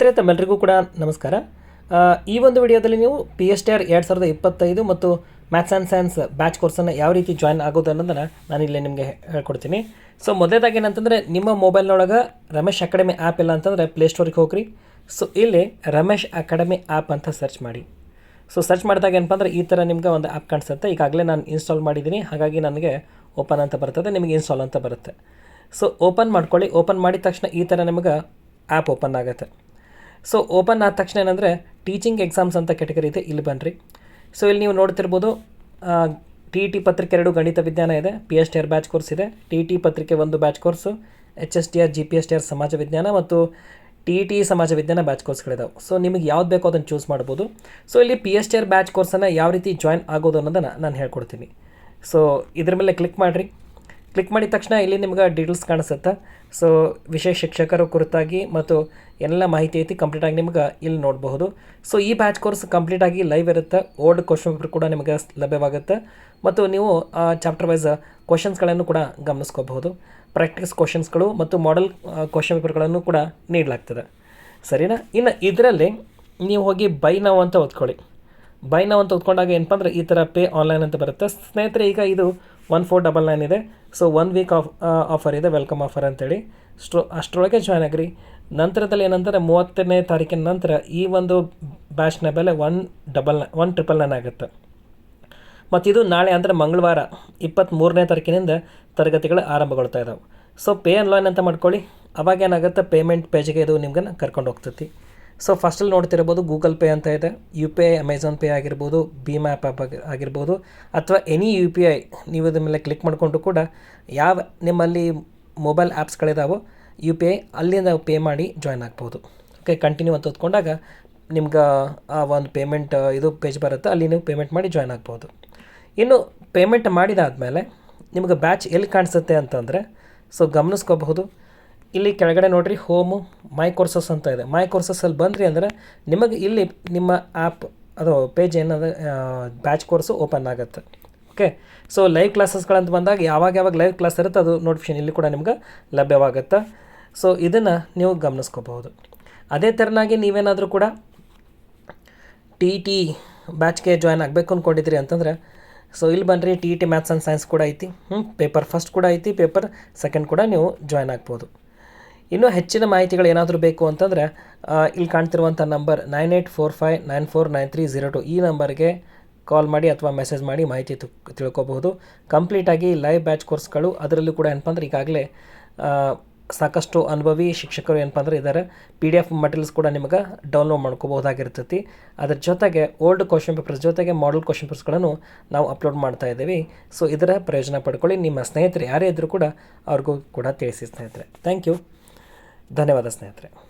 ಸ್ನೇಹಿತರೆ ತಮ್ಮೆಲ್ಲರಿಗೂ ಕೂಡ ನಮಸ್ಕಾರ. ಈ ಒಂದು ವಿಡಿಯೋದಲ್ಲಿ ನೀವು ಪಿ ಎಸ್ ಟಿ ಆರ್ ಎರಡು ಸಾವಿರದ ಇಪ್ಪತ್ತೈದು ಮತ್ತು ಮ್ಯಾಥ್ಸ್ ಆ್ಯಂಡ್ ಸೈನ್ಸ್ ಬ್ಯಾಚ್ ಕೋರ್ಸನ್ನು ಯಾವ ರೀತಿ ಜಾಯ್ನ್ ಆಗೋದು ಅನ್ನೋದನ್ನು ನಾನು ಇಲ್ಲಿ ನಿಮಗೆ ಹೇಳ್ಕೊಡ್ತೀನಿ. ಸೊ ಮೊದಲೇದಾಗಿ ಏನಂತಂದರೆ, ನಿಮ್ಮ ಮೊಬೈಲ್ನೊಳಗೆ ರಮೇಶ್ ಅಕಾಡೆಮಿ ಆ್ಯಪ್ ಇಲ್ಲ ಅಂತಂದರೆ ಪ್ಲೇಸ್ಟೋರಿಗೆ ಹೋಗ್ರಿ. ಸೊ ಇಲ್ಲಿ ರಮೇಶ್ ಅಕಾಡೆಮಿ ಆ್ಯಪ್ ಅಂತ ಸರ್ಚ್ ಮಾಡಿ. ಸೊ ಸರ್ಚ್ ಮಾಡಿದಾಗ ಏನಪ್ಪ ಅಂದರೆ ಈ ಥರ ನಿಮ್ಗೆ ಒಂದು ಆ್ಯಪ್ ಕಾಣಿಸುತ್ತೆ. ಈಗಾಗಲೇ ನಾನು ಇನ್ಸ್ಟಾಲ್ ಮಾಡಿದ್ದೀನಿ ಹಾಗಾಗಿ ನನಗೆ ಓಪನ್ ಅಂತ ಬರ್ತದೆ, ನಿಮಗೆ ಇನ್ಸ್ಟಾಲ್ ಅಂತ ಬರುತ್ತೆ. ಸೊ ಓಪನ್ ಮಾಡ್ಕೊಳ್ಳಿ. ಓಪನ್ ಮಾಡಿದ ತಕ್ಷಣ ಈ ಥರ ನಿಮಗೆ ಆ್ಯಪ್ ಓಪನ್ ಆಗುತ್ತೆ. ಸೊ ಓಪನ್ ಆದ ತಕ್ಷಣ ಏನಂದರೆ ಟೀಚಿಂಗ್ ಎಕ್ಸಾಮ್ಸ್ ಅಂತ ಕೆಟಗರಿ ಇದೆ, ಇಲ್ಲಿ ಬನ್ನಿರಿ ಸೊ ಇಲ್ಲಿ ನೀವು ನೋಡ್ತಿರ್ಬೋದು ಟಿ ಟಿ ಪತ್ರಿಕೆ ಎರಡು ಗಣಿತ ವಿಜ್ಞಾನ ಇದೆ P S T R batch course ಇದೆ ಟಿ ಟಿ ಪತ್ರಿಕೆ ಒಂದು batch course H S T R G P S T R ಸಮಾಜ ವಿಜ್ಞಾನ ಮತ್ತು ಟಿ ಟಿ ಸಮಾಜ ವಿಜ್ಞಾನ ಬ್ಯಾಚ್ ಕೋರ್ಸ್ಗಳಿದಾವೆ ಸೊ ನಿಮಗೆ ಯಾವ್ದು ಬೇಕೋ ಅದನ್ನು ಚೂಸ್ ಮಾಡ್ಬೋದು. ಸೊ ಇಲ್ಲಿ P S T R batch ಕೋರ್ಸನ್ನು ಯಾವ ರೀತಿ ಜಾಯ್ನ್ ಆಗೋದು ಅನ್ನೋದನ್ನು ನಾನು ಹೇಳ್ಕೊಡ್ತೀನಿ. ಸೊ ಇದ್ರ ಮೇಲೆ ಕ್ಲಿಕ್ ಮಾಡಿರಿ. ಕ್ಲಿಕ್ ಮಾಡಿದ ತಕ್ಷಣ ಇಲ್ಲಿ ನಿಮ್ಗೆ ಡೀಟೇಲ್ಸ್ ಕಾಣಿಸುತ್ತೆ. ಸೊ ವಿಶೇಷ ಶಿಕ್ಷಕರ ಕುರಿತಾಗಿ ಮತ್ತು ಎಲ್ಲ ಮಾಹಿತಿ ಐತಿ ಕಂಪ್ಲೀಟಾಗಿ ನಿಮ್ಗೆ ಇಲ್ಲಿ ನೋಡಬಹುದು. ಸೊ ಈ ಬ್ಯಾಚ್ ಕೋರ್ಸ್ ಕಂಪ್ಲೀಟಾಗಿ ಲೈವ್ ಇರುತ್ತೆ. ಓಲ್ಡ್ ಕ್ವಶನ್ ಪೇಪರ್ ಕೂಡ ನಿಮಗೆ ಲಭ್ಯವಾಗುತ್ತೆ. ಮತ್ತು ನೀವು ಚಾಪ್ಟರ್ ವೈಸ್ ಕ್ವಶನ್ಸ್ಗಳನ್ನು ಕೂಡ ಗಮನಿಸ್ಕೋಬಹುದು. ಪ್ರಾಕ್ಟೀಸ್ ಕ್ವಶನ್ಸ್ಗಳು ಮತ್ತು ಮಾಡೆಲ್ ಕ್ವಶನ್ ಪೇಪರ್ಗಳನ್ನು ಕೂಡ ನೀಡಲಾಗ್ತದೆ. ಸರಿನಾ? ಇನ್ನು ಇದರಲ್ಲಿ ನೀವು ಹೋಗಿ ಬೈ ನಾವು ಅಂತ ಓದ್ಕೊಳ್ಳಿ. ಬೈ ನಾವು ಅಂತ ತೊಗೊಂಡಾಗ ಏನಪ್ಪ ಅಂದರೆ ಈ ಥರ ಪೇ ಆನ್ಲೈನ್ ಅಂತ ಬರುತ್ತೆ. ಸ್ನೇಹಿತರೆ, ಈಗ ಇದು ಒನ್ ಫೋರ್ ಡಬಲ್ ನೈನ್ ಇದೆ. So one week of offer ಇದೆ ವೆಲ್ಕಮ್ ಆಫರ್ ಅಂತೇಳಿ. ಸ್ಟ್ರೋ ಅಷ್ಟರೊಳಗೆ ಜಾಯ್ನ್ ಆಗಿರಿ. ನಂತರದಲ್ಲಿ ಏನಂದರೆ ಮೂವತ್ತನೇ ತಾರೀಕಿನ ನಂತರ ಈ ಒಂದು ಬ್ಯಾಚ್ನ ಬೆಲೆ one double nine one triple nine ಆಗುತ್ತೆ. ಮತ್ತು ಇದು ನಾಳೆ ಅಂದರೆ ಮಂಗಳವಾರ ಇಪ್ಪತ್ತ್ಮೂರನೇ ತಾರೀಕಿನಿಂದ ತರಗತಿಗಳು ಆರಂಭಗೊಳ್ತಾ ಇದ್ದಾವೆ ಸೊ ಪೇ ಆನ್ಲೈನ್ ಅಂತ ಮಾಡ್ಕೊಳ್ಳಿ. ಅವಾಗ ಏನಾಗುತ್ತೆ ಪೇಮೆಂಟ್ ಪೇಜಿಗೆ ಇದು ನಿಮ್ಗೆ ಕರ್ಕೊಂಡು ಹೋಗ್ತೈತಿ. ಸೊ ಫಸ್ಟಲ್ಲಿ ನೋಡ್ತಿರ್ಬೋದು ಗೂಗಲ್ ಪೇ ಅಂತ ಇದೆ. U P I Amazon Pay ಆಗಿರ್ಬೋದು ಭೀಮ್ ಆ್ಯಪ್ ಆ್ಯಪ್ ಆಗಿ- ಆಗಿರ್ಬೋದು, ಅಥವಾ ಎನಿ ಯು ಪಿ ಐ ನೀವು ಇದ್ರ ಮೇಲೆ ಕ್ಲಿಕ್ ಮಾಡಿಕೊಂಡು ಕೂಡ ಯಾವ ನಿಮ್ಮಲ್ಲಿ ಮೊಬೈಲ್ ಆ್ಯಪ್ಸ್ಗಳಿದಾವೋ ಯು ಪಿ ಐ ಅಲ್ಲಿಂದ ಪೇ ಮಾಡಿ ಜಾಯ್ನ್ ಆಗ್ಬೋದು. ಓಕೆ ಕಂಟಿನ್ಯೂ ಅಂತ ಓದ್ಕೊಂಡಾಗ ನಿಮ್ಗೆ ಆ ಒಂದು ಪೇಮೆಂಟ್ ಇದು ಪೇಜ್ ಬರುತ್ತೆ. ಅಲ್ಲಿ ನೀವು ಪೇಮೆಂಟ್ ಮಾಡಿ ಜಾಯ್ನ್ ಆಗ್ಬೋದು. ಇನ್ನು ಪೇಮೆಂಟ್ ಮಾಡಿದಾದಮೇಲೆ ನಿಮ್ಗೆ ಬ್ಯಾಚ್ ಎಲ್ಲಿ ಕಾಣಿಸುತ್ತೆ ಅಂತಂದರೆ ಸೊ ಗಮನಿಸ್ಕೋಬಹುದು. ಇಲ್ಲಿ ಕೆಳಗಡೆ ನೋಡಿರಿ ಹೋಮು, ಮೈ ಕೋರ್ಸಸ್ ಅಂತ ಇದೆ. ಮೈ ಕೋರ್ಸಸ್ಸಲ್ಲಿ ಬಂದ್ರಿ ಅಂದರೆ ನಿಮಗೆ ಇಲ್ಲಿ ನಿಮ್ಮ ಆ್ಯಪ್ ಅದು ಪೇಜ್ ಏನದ ಬ್ಯಾಚ್ ಕೋರ್ಸು ಓಪನ್ ಆಗುತ್ತೆ. ಓಕೆ ಸೊ ಲೈವ್ ಕ್ಲಾಸಸ್ಗಳಂತ ಬಂದಾಗ ಯಾವಾಗ ಯಾವಾಗ ಲೈವ್ ಕ್ಲಾಸ್ ಇರುತ್ತೆ ಅದು ನೋಟಿಫಿಕೇಶನ್ ಇಲ್ಲಿ ಕೂಡ ನಿಮ್ಗೆ ಲಭ್ಯವಾಗುತ್ತೆ. ಸೊ ಇದನ್ನು ನೀವು ಗಮನಿಸ್ಕೋಬಹುದು. ಅದೇ ಥರನಾಗಿ ನೀವೇನಾದರೂ ಕೂಡ ಟಿ ಟಿ ಬ್ಯಾಚ್ಗೆ ಜಾಯ್ನ್ ಆಗಬೇಕು ಅಂದ್ಕೊಂಡಿದ್ರಿ ಅಂತಂದ್ರೆ ಸೊ ಇಲ್ಲಿ ಬನ್ನಿರಿ T T maths and science ಕೂಡ ಐತಿ. ಹ್ಞೂ ಪೇಪರ್ ಫಸ್ಟ್ ಕೂಡ ಐತಿ ಪೇಪರ್ ಸೆಕೆಂಡ್ ಕೂಡ ನೀವು ಜಾಯ್ನ್ ಆಗ್ಬೋದು. ಇನ್ನೂ ಹೆಚ್ಚಿನ ಮಾಹಿತಿಗಳು ಏನಾದರೂ ಬೇಕು ಅಂತಂದರೆ ಇಲ್ಲಿ ಕಾಣ್ತಿರುವಂಥ number nine eight four five nine four nine three zero two. ಈ ನಂಬರ್ಗೆ ಕಾಲ್ ಮಾಡಿ ಅಥವಾ ಮೆಸೇಜ್ ಮಾಡಿ ಮಾಹಿತಿ ತಿಳ್ಕೊಬಹುದು. ಕಂಪ್ಲೀಟಾಗಿ ಲೈವ್ ಬ್ಯಾಚ್ ಕೋರ್ಸ್ಗಳು ಅದರಲ್ಲೂ ಕೂಡ ಏನಪ್ಪ ಅಂದ್ರೆ ಈಗಾಗಲೇ ಸಾಕಷ್ಟು ಅನುಭವಿ ಶಿಕ್ಷಕರು ಏನಪ್ಪ ಅಂದ್ರೆ ಇದ್ದಾರೆ ಪಿ ಡಿ ಎಫ್ ಮಟೀರಿಯಲ್ಸ್ ಕೂಡ ನಿಮಗೆ ಡೌನ್ಲೋಡ್ ಮಾಡ್ಕೋಬಹುದಾಗಿರ್ತೈತಿ. ಅದ್ರ ಜೊತೆಗೆ ಓಲ್ಡ್ ಕ್ವಶನ್ ಪೇಪರ್ಸ್ ಜೊತೆಗೆ ಮಾಡಲ್ ಕ್ವಶನ್ ಪೇಪರ್ಸ್ಗಳನ್ನು ನಾವು ಅಪ್ಲೋಡ್ ಮಾಡ್ತಾ ಇದ್ದೀವಿ. ಸೊ ಇದರ ಪ್ರಯೋಜನ ಪಡ್ಕೊಳ್ಳಿ. ನಿಮ್ಮ ಸ್ನೇಹಿತರು ಯಾರೇ ಇದ್ದರೂ ಕೂಡ ಅವ್ರಿಗೂ ಕೂಡ ತಿಳಿಸಿ ಸ್ನೇಹಿತರೆ. ಥ್ಯಾಂಕ್ ಯು ಧನ್ಯವಾದ ಸ್ನೇಹಿತರೆ.